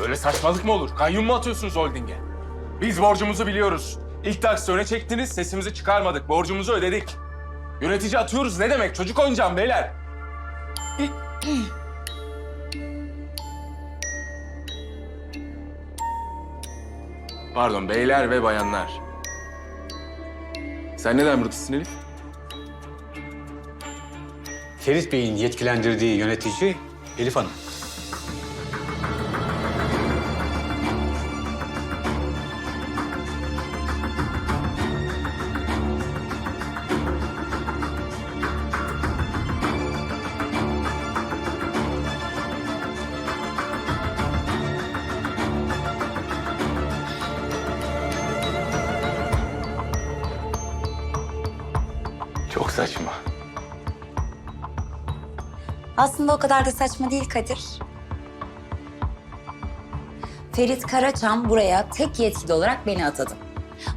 Böyle saçmalık mı olur? Kayyum mu atıyorsunuz holdinge? Biz borcumuzu biliyoruz. İlk taksi öne çektiniz, sesimizi çıkarmadık. Borcumuzu ödedik. Yönetici atıyoruz ne demek? Çocuk oynayacağım beyler. Pardon beyler ve bayanlar. Sen neden buradasın Elif? Ferit Bey'in yetkilendirdiği yönetici Elif Hanım. Aslında o kadar da saçma değil Kadir. Ferit Karaçam buraya tek yetkili olarak beni atadı.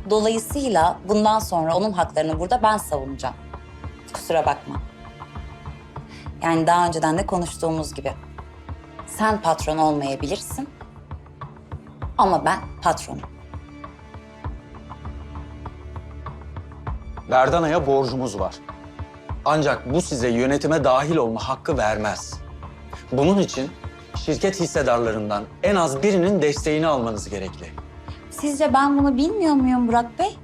Dolayısıyla bundan sonra onun haklarını burada ben savunacağım. Kusura bakma. Yani daha önceden de konuştuğumuz gibi. Sen patron olmayabilirsin. Ama ben patronum. Berdana'ya borcumuz var. Ancak bu size yönetime dahil olma hakkı vermez. Bunun için şirket hissedarlarından en az birinin desteğini almanız gerekli. Sizce ben bunu bilmiyor muyum Burak Bey?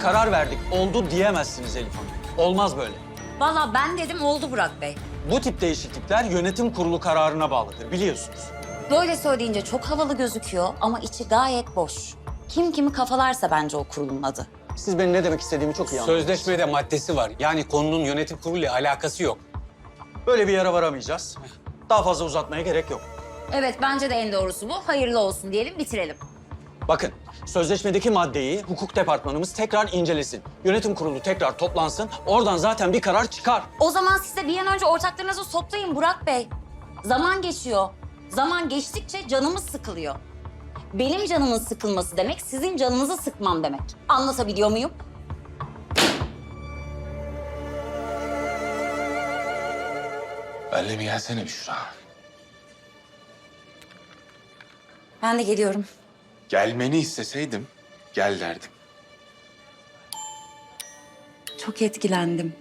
Karar verdik, oldu diyemezsiniz Elif Hanım. Olmaz böyle. Vallahi ben dedim oldu Burak Bey. Bu tip değişiklikler yönetim kurulu kararına bağlıdır biliyorsunuz. Böyle söyleyince çok havalı gözüküyor ama içi gayet boş. Kim kimi kafalarsa bence o kurulun adı. Siz benim ne demek istediğimi çok iyi anladınız. Sözleşmede maddesi var. Yani konunun yönetim kuruluyla alakası yok. Böyle bir yere varamayacağız. Daha fazla uzatmaya gerek yok. Evet bence de en doğrusu bu. Hayırlı olsun diyelim bitirelim. Bakın, sözleşmedeki maddeyi hukuk departmanımız tekrar incelesin. Yönetim kurulu tekrar toplansın. Oradan zaten bir karar çıkar. O zaman siz de bir an önce ortaklarınızı toplayın Burak Bey. Zaman geçiyor. Zaman geçtikçe canımız sıkılıyor. Benim canımın sıkılması demek sizin canınızı sıkmam demek. Anlatabiliyor muyum? Benle mi gelsene Büşra? Ben de geliyorum. Gelmeni isteseydim gel derdim. Çok etkilendim.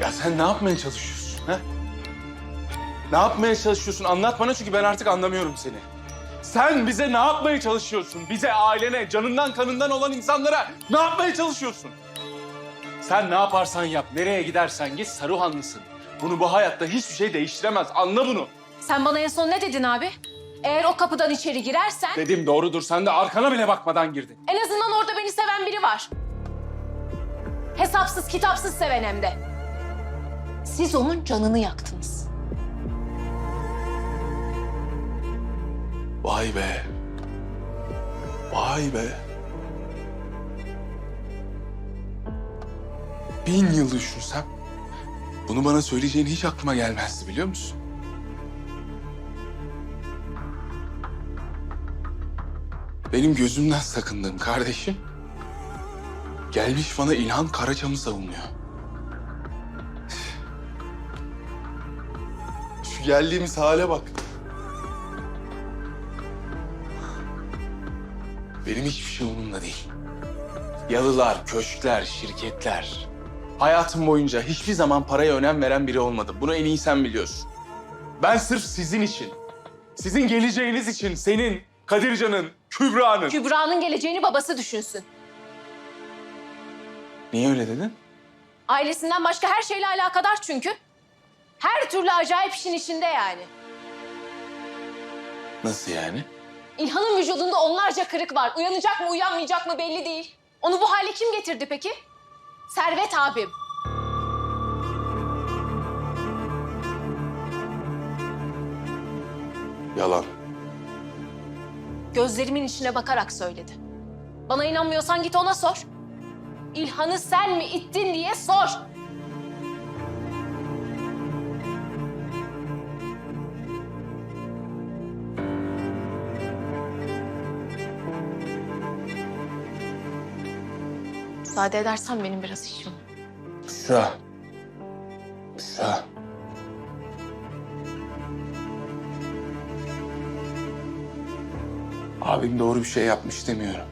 Ya sen ne yapmaya çalışıyorsun ha? Ne yapmaya çalışıyorsun? Anlat bana çünkü ben artık anlamıyorum seni. Sen bize ne yapmaya çalışıyorsun? Bize, ailene, canından kanından olan insanlara ne yapmaya çalışıyorsun? Sen ne yaparsan yap, nereye gidersen git Saruhanlısın. Bunu bu hayatta hiçbir şey değiştiremez. Anla bunu. Sen bana en son ne dedin abi? Eğer o kapıdan içeri girersen Dedim doğrudur. Sen de arkana bile bakmadan girdin. en azından orada beni seven biri var. Hesapsız kitapsız seven hem de. Siz onun canını yaktınız. Vay be. Vay be. Bin yıl düşünsem Bunu bana söyleyeceğin hiç aklıma gelmezdi biliyor musun? Benim gözümden sakındığım kardeşim gelmiş bana İlhan Karaçam'ı savunuyor. Şu geldiğimiz hale bak. Benim hiçbir şey umurumda değil. Yalılar, köşkler, şirketler. Hayatım boyunca hiçbir zaman paraya önem veren biri olmadım. Bunu en iyi sen biliyorsun. Ben sırf sizin için, sizin geleceğiniz için, senin, Kadircan'ın, Kübra'nın... Kübra'nın geleceğini babası düşünsün. Niye öyle dedin? Ailesinden başka her şeyle alakadar çünkü. Her türlü acayip işin içinde yani. Nasıl yani? İlhan'ın vücudunda onlarca kırık var. Uyanacak mı uyanmayacak mı belli değil. Onu bu hale kim getirdi peki? Servet abim. Yalan. Gözlerimin içine bakarak söyledi. Bana inanmıyorsan git ona sor. İlhan'ı sen mi ittin diye sor. Müsaade edersen benim biraz işim var. Büşra. Büşra. Abim doğru bir şey yapmış demiyorum.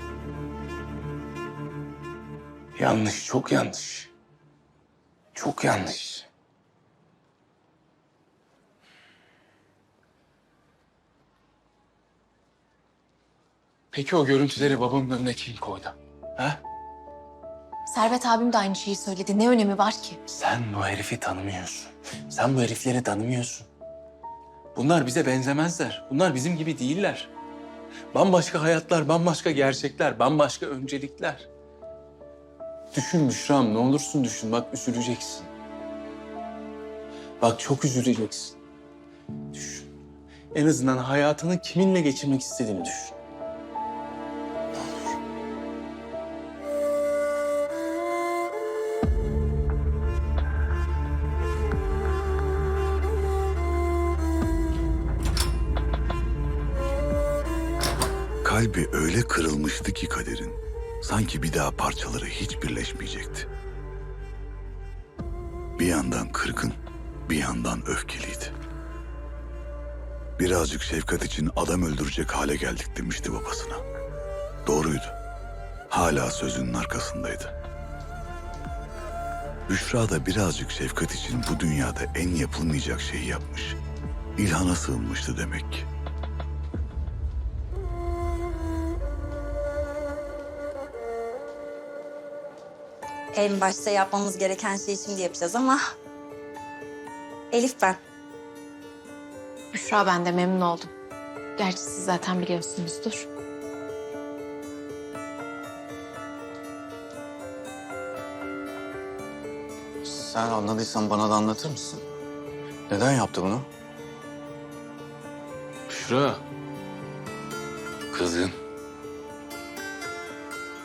Yanlış, çok yanlış. Çok yanlış. Peki o görüntüleri babamın önüne kim koydu? Ha? Servet abim de aynı şeyi söyledi. Ne önemi var ki? Sen bu herifi tanımıyorsun. Sen bu herifleri tanımıyorsun. Bunlar bize benzemezler. Bunlar bizim gibi değiller. Bambaşka hayatlar, bambaşka gerçekler, bambaşka öncelikler. Düşün Büşra'm, ne olursun düşün. Bak üzüleceksin. Bak çok üzüleceksin. Düşün. En azından hayatını kiminle geçirmek istediğini düşün. Kalbi öyle kırılmıştı ki Kader'in. Sanki bir daha parçaları hiç birleşmeyecekti. Bir yandan kırgın, bir yandan öfkeliydi. Birazcık şefkat için adam öldürecek hale geldik demişti babasına. Doğruydu. Hala sözünün arkasındaydı. Büşra da birazcık şefkat için bu dünyada en yapılmayacak şeyi yapmış. İlhana sığınmıştı demek ki. En başta yapmamız gereken şeyi şimdi yapacağız ama... Elif ben. Büşra ben de memnun oldum. Gerçi siz zaten biliyorsunuzdur. Sen anladıysan bana da anlatır mısın? Neden yaptı bunu? Büşra. Kızgın.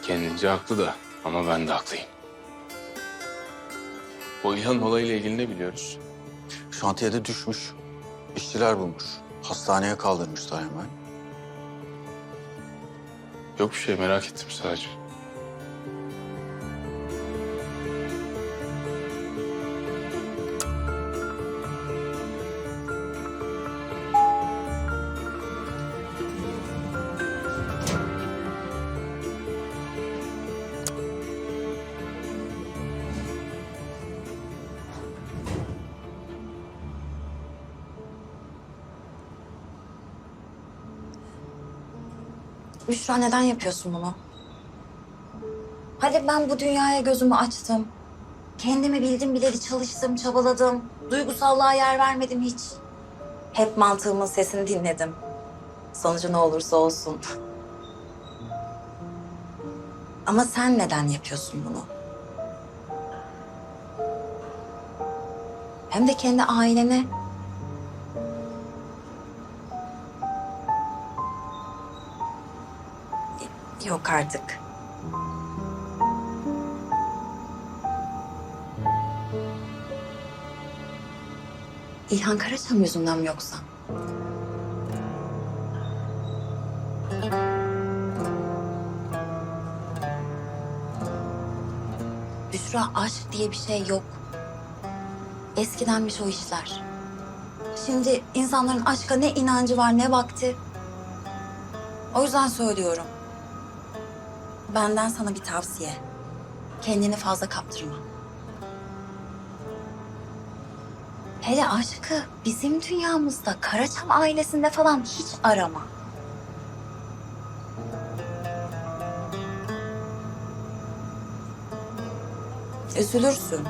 Kendince haklı da ama ben de haklıyım. O İlhan olayıyla ilgili ne biliyoruz? Şantiyede düşmüş. İşçiler bulmuş. Hastaneye kaldırmışlar hemen. Yok bir şey merak ettim sadece. Büşra neden yapıyorsun bunu? Hadi ben bu dünyaya gözümü açtım. Kendimi bildim bileli çalıştım, çabaladım. Duygusallığa yer vermedim hiç. Hep mantığımın sesini dinledim. Sonucu ne olursa olsun. Ama sen neden yapıyorsun bunu? Hem de kendi ailene. Yok artık. İlhan Karaçam yüzünden mi yoksa? Büşra aşk diye bir şey yok. Eskidenmiş o işler. Şimdi insanların aşka ne inancı var ne vakti. O yüzden söylüyorum. Benden sana bir tavsiye. Kendini fazla kaptırma. Hele aşkı bizim dünyamızda Karaçam ailesinde falan hiç arama. Üzülürsün.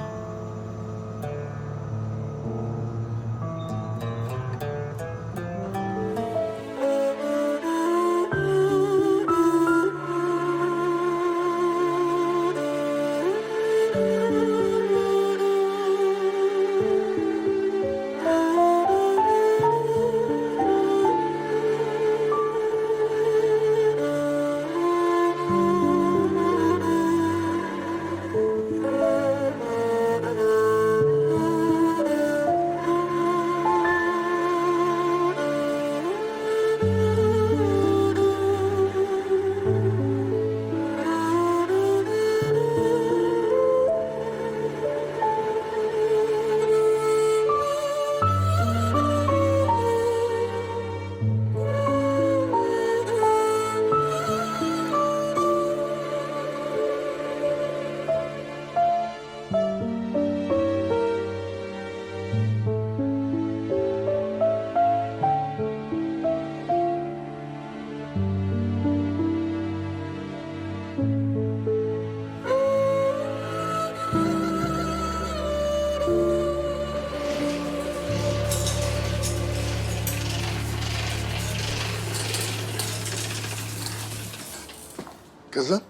Kızım,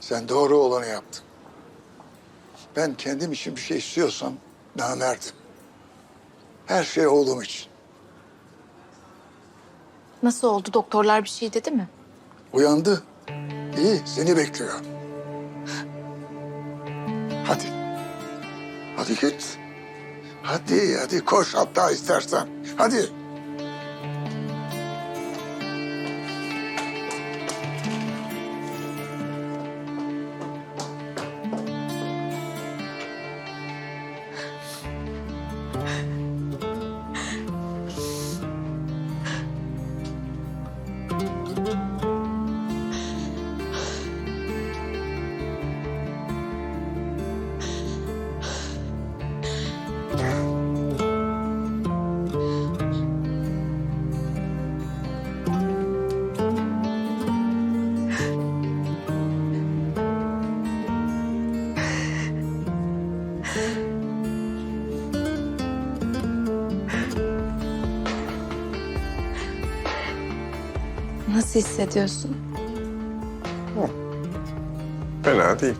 sen doğru olanı yaptın. Ben kendim için bir şey istiyorsam namerdim. Her şey oğlum için. Nasıl oldu? Doktorlar bir şey dedi mi? Uyandı. İyi, seni bekliyor. Hadi. Hadi git. Hadi, hadi koş hatta istersen. Hadi. Nasıl hissediyorsun? Fena değil.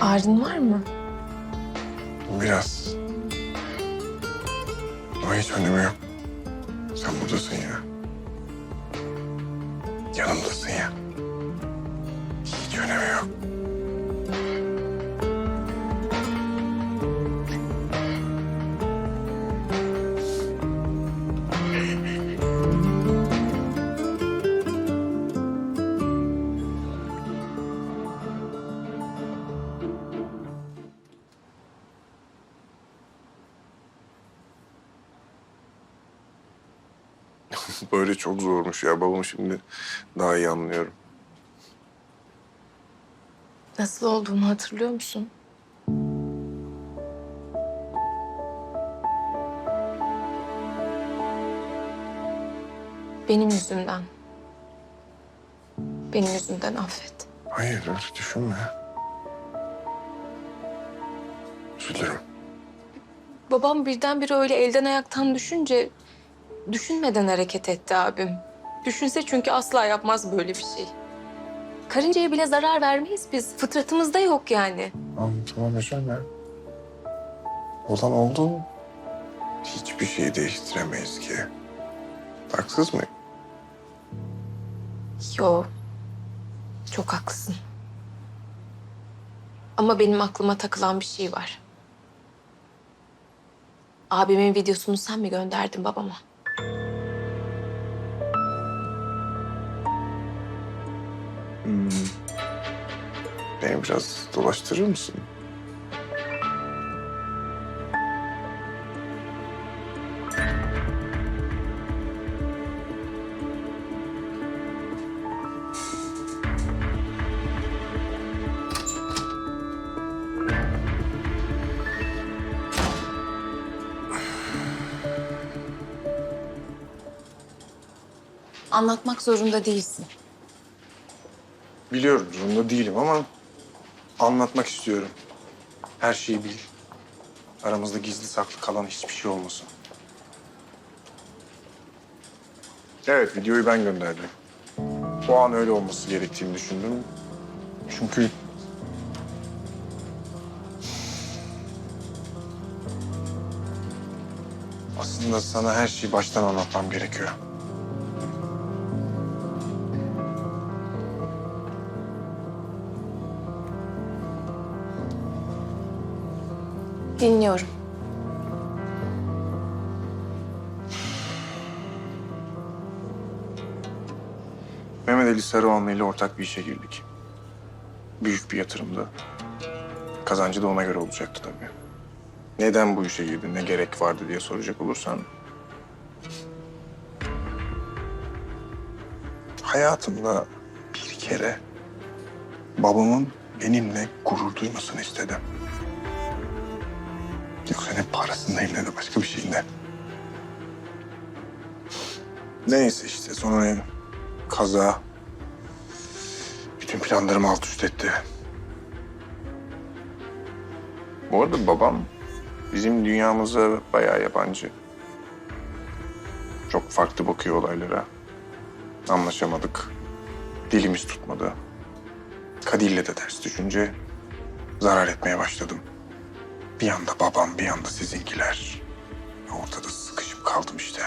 Ağrın var mı? Biraz. Ama hiç önemi yok. Sen buradasın ya. Yanımdasın ya. Böyle çok zormuş ya. Babamı şimdi daha iyi anlıyorum. Nasıl olduğunu hatırlıyor musun? Benim yüzümden. Benim yüzümden affet. Hayır öyle düşünme. Üzülürüm. Babam birdenbire öyle elden ayaktan düşünce düşünmeden hareket etti abim. Düşünse çünkü asla yapmaz böyle bir şey. Karıncaya bile zarar vermeyiz biz. Fıtratımızda yok yani. Tamam tamam üzülme. Olan oldu. Hiçbir şeyi değiştiremeyiz ki. Haksız mıyım? Yo. Çok haklısın. Ama benim aklıma takılan bir şey var. Abimin videosunu sen mi gönderdin babama? Beni biraz dolaştırır mısın? Anlatmak zorunda değilsin. Biliyorum zorunda değilim ama anlatmak istiyorum. Her şeyi bil. Aramızda gizli saklı kalan hiçbir şey olmasın. Evet, videoyu ben gönderdim. O an öyle olması gerektiğini düşündüm. Çünkü... Aslında sana her şeyi baştan anlatmam gerekiyor. Dinliyorum. Mehmet Ali Sarıoğlu ile ortak bir işe girdik. Büyük bir yatırımdı. Kazancı da ona göre olacaktı tabii. Neden bu işe girdin, ne gerek vardı diye soracak olursan... Hayatımda bir kere babamın benimle gurur duymasını istedim. Yoksa ne parasındayım ne de başka bir şeyinde. Neyse işte sonra kaza bütün planlarımı alt üst etti. Bu arada babam bizim dünyamıza bayağı yabancı. Çok farklı bakıyor olaylara. Anlaşamadık. Dilimiz tutmadı. Kadir'le de ters düşünce zarar etmeye başladım. Bir yanda babam, bir yanda sizinkiler. Ortada sıkışıp kaldım işte.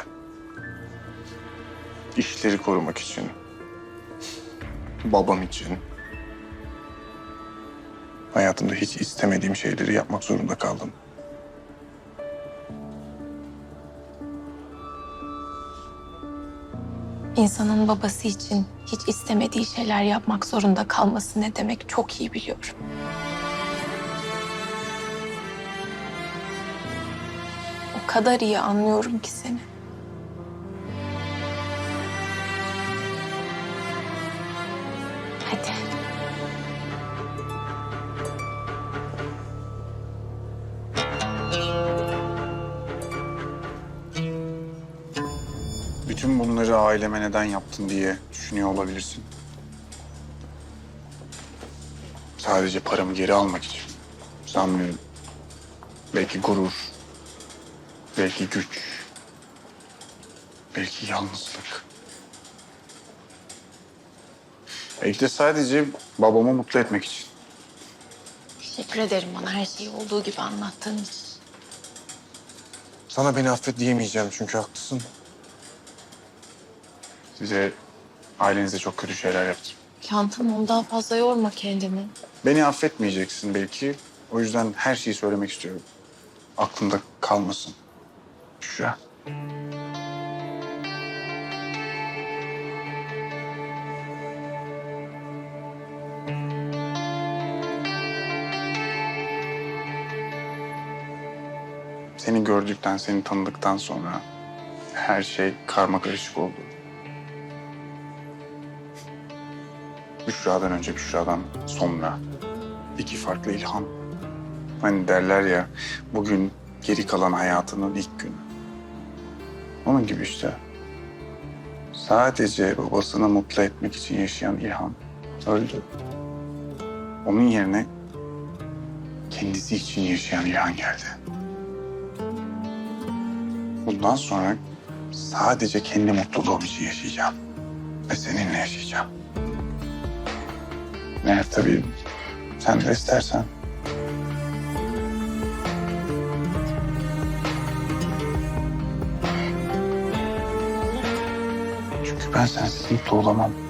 İşleri korumak için, babam için, hayatımda hiç istemediğim şeyleri yapmak zorunda kaldım. İnsanın babası için hiç istemediği şeyler yapmak zorunda kalması ne demek çok iyi biliyorum. Kadar iyi anlıyorum ki seni. Hadi. Bütün bunları aileme neden yaptın diye düşünüyor olabilirsin. Sadece paramı geri almak için. Sanmıyorum. Belki gurur. Belki güç. Belki yalnızlık. Belki de sadece babamı mutlu etmek için. Teşekkür ederim bana her şeyi olduğu gibi anlattığın için. Sana beni affet diyemeyeceğim çünkü haklısın. Size, ailenize çok kötü şeyler yaptım. Can tamam daha fazla yorma kendini. Beni affetmeyeceksin belki. O yüzden her şeyi söylemek istiyorum. Aklımda kalmasın. Büşra. Seni gördükten, seni tanıdıktan sonra her şey karma karışık oldu. Büşra'dan önce, Büşra'dan sonra iki farklı ilham. Hani derler ya, bugün geri kalan hayatının ilk günü. Onun gibi işte. Sadece babasını mutlu etmek için yaşayan İlhan öldü. Onun yerine kendisi için yaşayan İlhan geldi. Bundan sonra sadece kendi mutluluğum için yaşayacağım. Ve seninle yaşayacağım. Eğer tabii sen de istersen. Ben sensiz mutlu olamam.